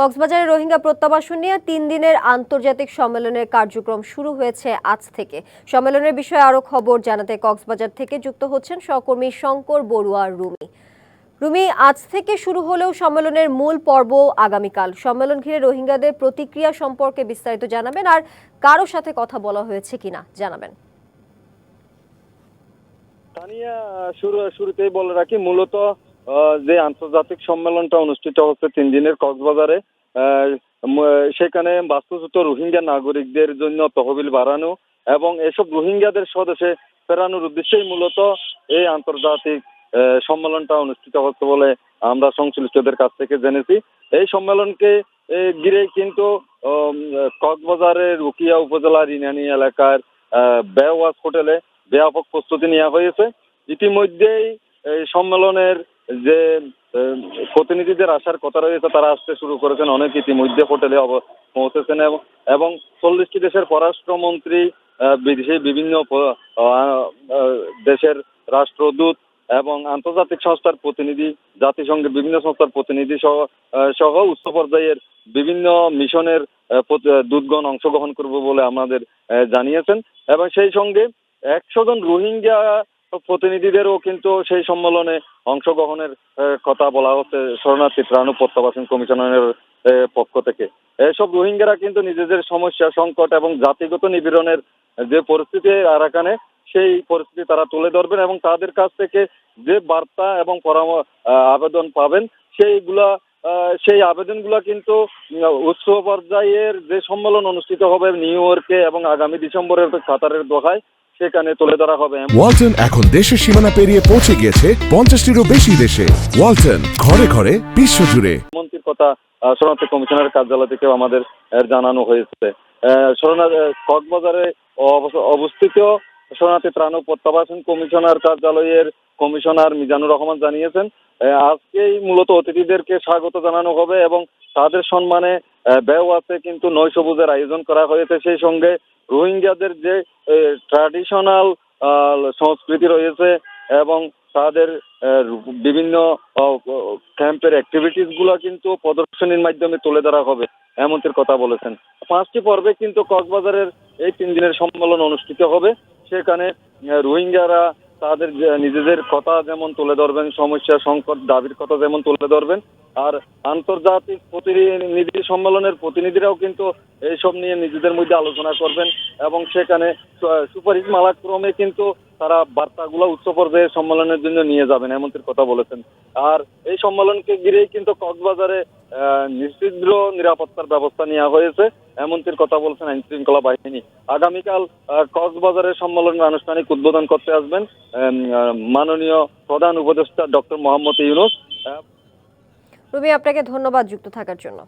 কক্সবাজারে রোহিঙ্গা প্রত্যাবাসন নিয়ে তিন দিনের আন্তর্জাতিক সম্মেলনের কার্যক্রম শুরু হয়েছে আজ থেকে। সম্মেলনের বিষয়ে আরও খবর জানাতে কক্সবাজার থেকে যুক্ত হচ্ছেন সহকর্মী শঙ্কর বড়ুয়া রুমি। রুমি, আজ থেকে শুরু হলেও সম্মেলনের মূল পর্ব আগামীকাল। সম্মেলন ঘিরে রোহিঙ্গাদের প্রতিক্রিয়া সম্পর্কে বিস্তারিত জানাবেন আর কারও সাথে কথা বলা হয়েছে কিনা জানাবেন। শুরুতেই বলে রাখি, মূলত যে আন্তর্জাতিক সম্মেলনটা অনুষ্ঠিত হচ্ছে তিন দিনের কক্সবাজারে সেখানে বাস্তুচ্যুত রোহিঙ্গা নাগরিকদের জন্য তহবিল বাড়ানো এবং এসব রোহিঙ্গাদের স্বদেশে ফেরানোর উদ্দেশ্যেই মূলত এই আন্তর্জাতিক সম্মেলনটা অনুষ্ঠিত হচ্ছে বলে আমরা সংশ্লিষ্টদের কাছ থেকে জেনেছি। এই সম্মেলনকে ঘিরে কিন্তু কক্সবাজারের রুকিয়া উপজেলার ইনানি এলাকার বেওয়াজ হোটেলে ব্যাপক প্রস্তুতি নেওয়া হয়েছে। ইতিমধ্যেই সম্মেলনের যে প্রতিনিধিদের আসার কথা রয়েছে, তারা আসতে শুরু করেছেন অনেক ইতিমধ্যে হোটেলে পৌঁছেছেন এবং- চল্লিশটি দেশের পররাষ্ট্রমন্ত্রী বিদেশি বিভিন্ন দেশের রাষ্ট্রদূত এবং আন্তর্জাতিক সংস্থার প্রতিনিধি, জাতিসংঘের বিভিন্ন সংস্থার প্রতিনিধি সহ সহ উচ্চ পর্যায়ের বিভিন্ন মিশনের দূতগণ অংশগ্রহণ করবে বলে আমাদের জানিয়েছেন। এবং সেই সঙ্গে একশো জন রোহিঙ্গা প্রতিনিধিদেরও কিন্তু সেই সম্মেলনে অংশগ্রহণের কথা বলা হচ্ছে শরণার্থী ত্রাণ প্রত্যাবাসন কমিশনের পক্ষ থেকে। এসব রোহিঙ্গারা কিন্তু নিজেদের সমস্যা, সংকট এবং জাতিগত নিপীড়নের যে পরিস্থিতি আরাকানে, সেই পরিস্থিতি তারা তুলে ধরবেন এবং তাদের কাছ থেকে যে বার্তা এবং পরামর্শ আবেদন পাবেন, সেইগুলা সেই আবেদনগুলো কিন্তু উচ্চ পর্যায়ের যে সম্মেলন অনুষ্ঠিত হবে নিউ ইয়র্কে এবং আগামী ডিসেম্বরের কাতারের দোহায় সেখানে তুলে ধরা হবে। ওয়ালটন এখন দেশের সীমানা পেরিয়ে পৌঁছে গিয়েছে পঞ্চাশটিরও বেশি দেশে। ওয়ালটন ঘরে ঘরে বিশ্বজুড়ে। মন্ত্রীর কথা শরণার্থী কমিশনারের কার্যালয় থেকেও আমাদের জানানো হয়েছে। আহ, শরণা- আহ, কক্সবাজারে অবস্থিত শরণার্থী ত্রাণ ও প্রত্যাবাসন কমিশনার কার্যালয়ের কমিশনার মিজানুর রহমান জানিয়েছেন আজকেই মূলত অতিথিদেরকে স্বাগত জানানো হবে এবং তাদের সম্মানে বেওয়াতে কিন্তু নয় সবুজের আয়োজন করা হয়েছে। সেই সঙ্গে রোহিঙ্গাদের যে ট্র্যাডিশনাল সংস্কৃতি রয়েছে এবং তাদের বিভিন্ন ক্যাম্পের অ্যাক্টিভিটিসগুলো কিন্তু প্রদর্শনীর মাধ্যমে তুলে ধরা হবে, এমনটির কথা বলেছেন। পাঁচটি পর্বে কিন্তু কক্সবাজারের এই তিন দিনের সম্মেলন অনুষ্ঠিত হবে। সেখানে রোহিঙ্গারা তাদের নিজেদের কথা যেমন তুলে ধরবেন, সমস্যা, সংকট, দাবির কথা যেমন তুলে ধরবেন আর আন্তর্জাতিক প্রতিনিধি সম্মেলনের প্রতিনিধিরাও কিন্তু এইসব নিয়ে নিজেদের মধ্যে আলোচনা করবেন এবং সেখানে সুপারিশ মালাক্রমে কিন্তু তারা বার্তাগুলো উচ্চ পর্যায়ের সম্মেলনের জন্য নিয়ে যাবেন এমনটির কথা বলেছেন। আর এই সম্মেলনকে ঘিরেই কিন্তু কক্সবাজারে নিশ্চিদ্র নিরাপত্তার ব্যবস্থা নেওয়া হয়েছে এমনটির কথা বলছেন আইন শৃঙ্খলা বাহিনী। আগামীকাল কক্সবাজারের সম্মেলনের আনুষ্ঠানিক উদ্বোধন করতে আসবেন মাননীয় প্রধান উপদেষ্টা ডক্টর মোহাম্মদ ইউনুস। রুমি আপনাকে ধন্যবাদ যুক্ত থাকার জন্য।